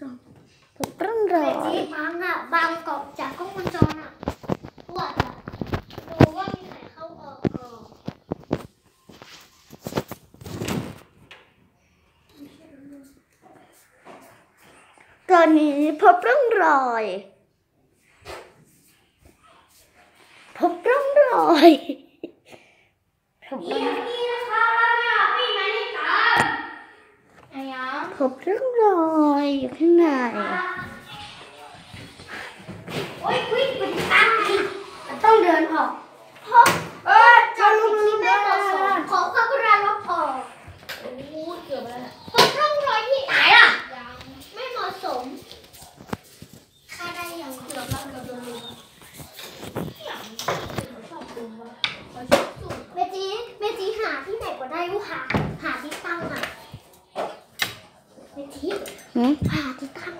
สองพบร่องรอแต่ยที่บางอะบางกอกจากกล้องวงจรอะปวดอะดูว่ามีใครเข้าออกก่อนตอนนี้พบร่องรอยพบร่องรอยพบร่องนี่นะคะเนี่ยพี่มานี่ตามไอ้ยังพบร่องรอยอยู่ข้างในโอ๊ยวิ่งไปตามอีกมันต้องเดินออกเพราะเออจะลุกที่ลุกไม่ได้เหมาะสมขอความกรุณาลบออกโอ้เกือบแล้วพบร่องรอยที่ไหนล่ะยังไม่เหมาะสมค่าได้ยังเกือบแล้วเกือบโดนลุมเมจีเมจีหาที่ไหนก็ได้ลูกหาหาที่ตั้งอะเมจี Dép 大